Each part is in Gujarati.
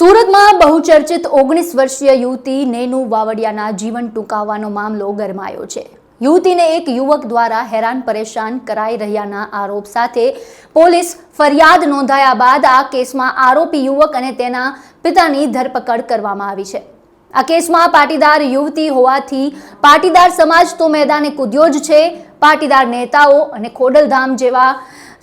સુરતમાં બહુચર્ચિત ઓગણીસ વર્ષીય યુવતી નેનુ વાવડિયાના જીવન ટૂંકાવવાનો મામલો ગરમાયો છે. યુવતીને એક યુવક દ્વારા હેરાન પરેશાન કરાઈ રહ્યાના આરોપ સાથે પોલીસ ફરિયાદ નોંધાયા બાદ આ કેસમાં આરોપી યુવક અને તેના પિતાની ધરપકડ કરવામાં આવી છે. આ કેસમાં પાટીદાર યુવતી હોવાથી પાટીદાર સમાજ તો મેદાને કૂદ્યો જ છે, પાટીદાર નેતાઓ અને ખોડલધામ જેવા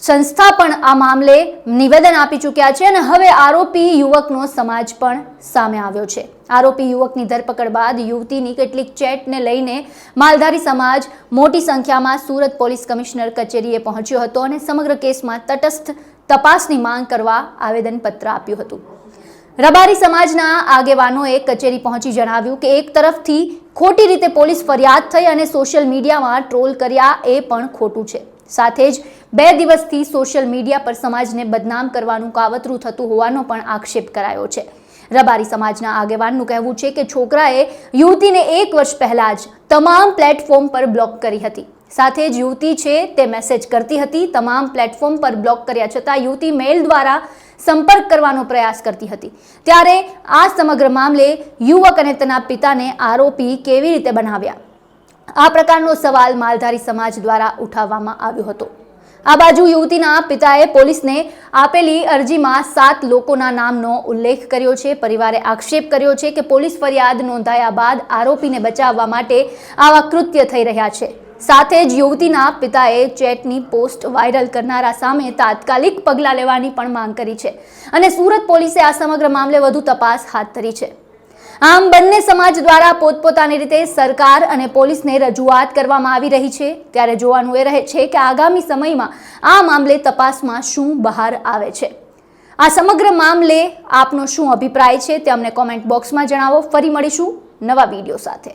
સંસ્થા પણ આ મામલે નિવેદન આપી ચૂક્યા છે અને હવે આરોપી યુવકનો સમાજ પણ સામે આવ્યો છે. આરોપી યુવકની ધરપકડ બાદ યુવતીની કેટલીક ચેટને લઈને માલધારી સમાજ મોટી સંખ્યામાં સુરત પોલીસ કમિશનર કચેરીએ પહોંચ્યો હતો અને સમગ્ર કેસમાં તટસ્થ તપાસની માંગ કરવા આવેદનપત્ર આપ્યું હતું. રબારી સમાજના આગેવાનોએ કચેરી પહોંચી જણાવ્યું કે એક તરફથી ખોટી રીતે પોલીસ ફરિયાદ થઈ અને સોશિયલ મીડિયામાં ટ્રોલ કર્યા એ પણ ખોટું છે. સાથે જ બે દિવસથી સોશિયલ મીડિયા પર સમાજને બદનામ કરવાનું કાવતરું થતું હોવાનો પણ આક્ષેપ કરાયો છે. રબારી સમાજના આગેવાનનું કહેવું છે કે છોકરાએ યુવતીને એક વર્ષ પહેલા જ તમામ પ્લેટફોર્મ પર બ્લોક કરી હતી. સાથે જ યુવતી છે તે મેસેજ કરતી હતી, તમામ પ્લેટફોર્મ પર બ્લોક કર્યા છતાં યુવતી મેલ દ્વારા સંપર્ક કરવાનો પ્રયાસ કરતી હતી. ત્યારે આ સમગ્ર મામલે યુવક અને તેના પિતાને આરોપી કેવી રીતે બનાવ્યા? આ પ્રકારનો સવાલ માલધારી સમાજ દ્વારા ઉઠાવવામાં આવ્યો હતો. આ બાજુ યુવતીના પિતાએ પોલીસને આપેલી અરજીમાં સાત લોકોના નામનો ઉલ્લેખ કર્યો છે. પરિવારે આક્ષેપ કર્યો છે કે પોલીસ ફરિયાદ નોંધાયા બાદ આરોપીને બચાવવા માટે આવા કૃત્ય થઈ રહ્યા છે. સાથે જ યુવતીના પિતાએ ચેટની પોસ્ટ વાયરલ કરનારા સામે તાત્કાલિક પગલાં લેવાની પણ માંગ કરી છે અને સુરત પોલીસે આ સમગ્ર મામલે વધુ તપાસ હાથ ધરી છે. આમ બંને સમાજ દ્વારા પોતપોતાની રીતે સરકાર અને પોલીસને રજૂઆત કરવામાં આવી રહી છે. ત્યારે જોવાનું એ રહે છે કે આગામી સમયમાં આ મામલે તપાસમાં શું બહાર આવે છે. આ સમગ્ર મામલે આપનો શું અભિપ્રાય છે તે અમને કોમેન્ટ બોક્સમાં જણાવો. ફરી મળીશું નવા વીડિયો સાથે.